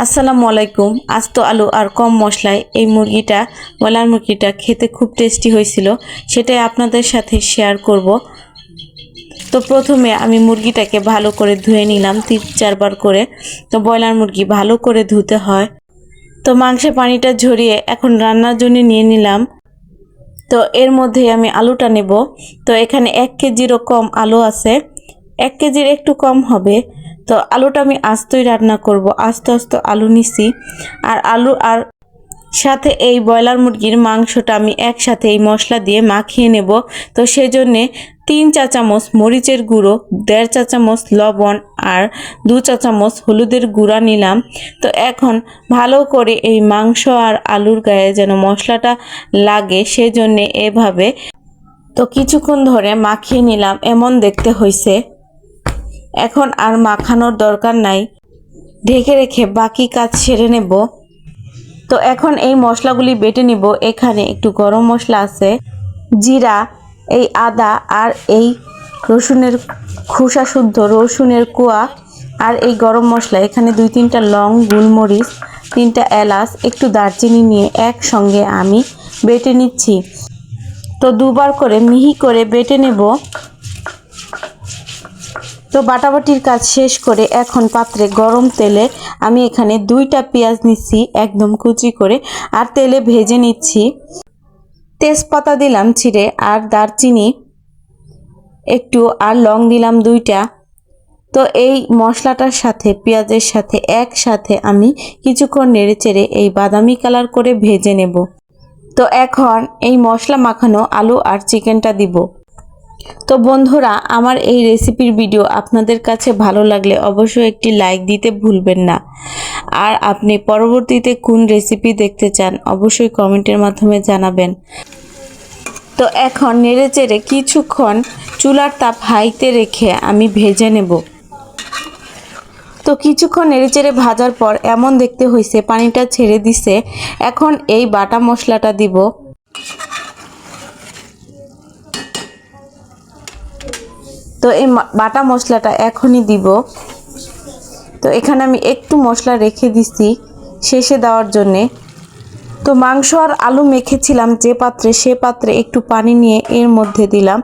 আসসালামু আলাইকুম। আজ তো আলু আর কম মশলায় এই মুরগিটা বয়লার মুরগিটা খেতে খুব টেস্টি হয়েছিল, সেটাই আপনাদের সাথে শেয়ার করব। তো প্রথমে আমি মুরগিটাকে ভালো করে ধুয়ে নিলাম, তিন চারবার করে। তো ব্রয়লার মুরগি ভালো করে ধুতে হয়। তো মাংসের পানিটা ঝরিয়ে এখন রান্নার জন্য নিয়ে নিলাম। তো এর মধ্যে আমি আলুটা নেব। তো এখানে এক কেজিরও কম আলু আছে। এক কেজির একটু কম হবে। তো আলুটা আমি আস্তই রান্না করব। আস্তে আস্তে আলু নিছি। আর আলু আর সাথে এই ব্রয়লার মুরগির মাংসটা আমি একসাথে এই মশলা দিয়ে মাখিয়ে নেব। তো সেজন্যে তিন চা চামচ মরিচের গুঁড়ো, দেড় চা চামচ লবণ আর দু চা চামচ হলুদের গুঁড়া নিলাম। তো এখন ভালো করে এই মাংস আর আলুর গায়ে যেন মশলাটা লাগে সেজন্যে এভাবে। তো কিছুক্ষণ ধরে মাখিয়ে নিলাম। এমন দেখতে হয়েছে এখন আর মাখানোর দরকার নাই। ঢেকে রেখে বাকি কাজ সেরে নেব। তো এখন এই মশলাগুলি বেটে নিব। এখানে একটু গরম মশলা আছে, জিরা, এই আদা আর এই রসুনের খোসা শুদ্ধ রসুনের কুয়া আর এই গরম মশলা। এখানে দুই তিনটা লং গোলমরিচ, তিনটা এলাচ, একটু দারচিনি নিয়ে একসঙ্গে আমি বেটে নিচ্ছি। তো দুবার করে মিহি করে বেটে নেব। তো বাটাবাটির কাজ শেষ করে এখন পাত্রে গরম তেলে আমি এখানে দুইটা পেঁয়াজ নিচ্ছি, একদম কুচি করে, আর তেলে ভেজে নিচ্ছি। তেজপাতা দিলাম ছিঁড়ে, আর দারচিনি, একটু, আর লং দিলাম দুইটা। তো এই মশলাটার সাথে, পেঁয়াজের সাথে, একসাথে আমি কিছুক্ষণ নেড়ে চেড়ে এই বাদামি কালার করে ভেজে নেব। তো এখন এই মশলা মাখানো আলু আর চিকেনটা দিব। তো বন্ধুরা, আমার এই রেসিপির ভিডিও আপনাদের কাছে ভালো লাগলে অবশ্যই একটি লাইক দিতে ভুলবেন না। আর আপনি পরবর্তীতে কোন রেসিপি দেখতে চান, অবশ্যই কমেন্টের মাধ্যমে জানাবেন। তো এখন নেড়ে চেড়ে কিছুক্ষণ চুলার তাপ হাইতে রেখে আমি ভেজে নেব। তো কিছুক্ষণ নেড়েচেড়ে ভাজার পর এমন দেখতে হয়েছে পানিটা ছেড়ে দিছে। এখন এই বাটা মশলাটা দিব। তো এই বাটা মশলাটা এখনই দিব। তো এখানে আমি একটু মশলা রেখে দিছি শেষে দেওয়ার জন্যে। তো মাংস আর আলু মেখেছিলাম যে পাত্রে, সে পাত্রে একটু পানি নিয়ে এর মধ্যে দিলাম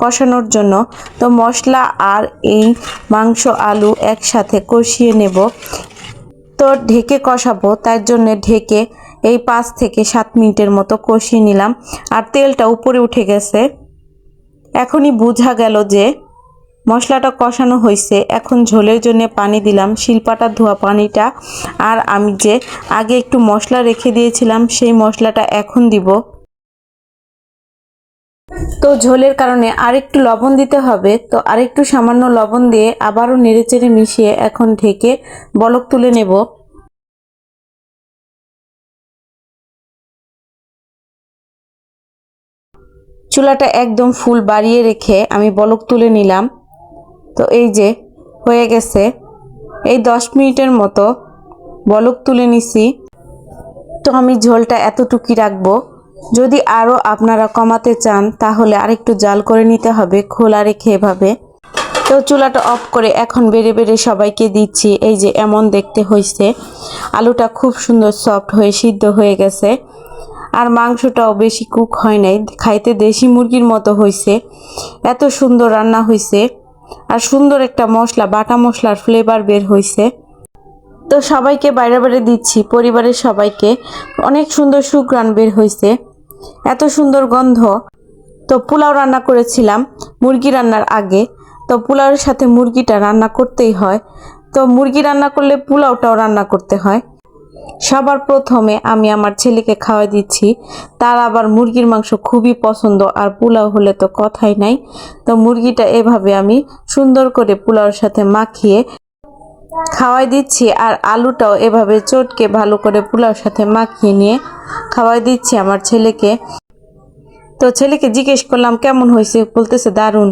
কষানোর জন্য। তো মশলা আর এই মাংস, আলু একসাথে কষিয়ে নেব। তো ঢেকে কষাবো, তার জন্য ঢেকে এই পাঁচ থেকে সাত মিনিটের মতো কষিয়ে নিলাম। আর তেলটা উপরে উঠে গেছে। এখনই বোঝা গেল যে মশলাটা কষানো হয়েছে। এখন ঝোলের জন্য পানি দিলাম। শিলপাটা, ধোয়া পানিটা। আর আমি যে আগে একটু মশলা রেখে দিয়েছিলাম, সেই মশলাটা এখন দিব। তো ঝোলের কারণে আরেকটু লবণ দিতে হবে। তো আরেকটু সামান্য লবণ দিয়ে আবারও নেড়েচেড়ে মিশিয়ে এখন ঢেকে বলক তুলে নেব। চুলাটা একদম ফুল বাড়িয়ে রেখে আমি বলক তুলে নিলাম। তো এই যে, হয়ে গেছে। এই দশ মিনিটের মতো বলক তুলে নিছি। তো আমি ঝোলটা এতটুকুই রাখব। যদি আরও আপনারা কমাতে চান, তাহলে আরেকটু জাল করে নিতে হবে খোলা রেখে এভাবে। তো চুলাটা অফ করে এখন বেড়ে বেড়ে সবাইকে দিচ্ছি। এই যে এমন দেখতে হয়েছে আলুটা খুব সুন্দর সফট হয়ে সিদ্ধ হয়ে গেছে। আর মাংসটাও বেশি কুক হয় নাই। খাইতে দেশি মুরগির মতো হয়েছে এত সুন্দর রান্না হয়েছে আর সুন্দর একটা মশলা, বাটা মশলার ফ্লেভার বের হয়েছে তো সবাইকে বাইরে বাইরে দিচ্ছি, পরিবারের সবাইকে। অনেক সুন্দর সুগ্রান বের হয়েছে এত সুন্দর গন্ধ। তো পোলাও রান্না করেছিলাম, মুরগি রান্নার আগে। তো পোলাওয়ের সাথে মুরগিটা রান্না করতেই হয়। তো মুরগি রান্না করলে পোলাওটাও রান্না করতে হয়। সবার প্রথমে আমি আমার ছেলেকে খাওয়াই দিচ্ছি। তার আবার মুরগির মাংস খুবই পছন্দ আর পোলাও হলে তো কথাই নাই। তো মুরগিটা এভাবে আমি সুন্দর করে পোলাওর সাথে মাখিয়ে খাওয়াই দিচ্ছি আর আলুটাও এভাবে চটকে ভালো করে পোলাওর সাথে মাখিয়ে নিয়ে খাওয়াই দিচ্ছি আমার ছেলেকে। তো ছেলেকে জিজ্ঞেস করলাম, কেমন হয়েছে? বলতেছে, দারুণ।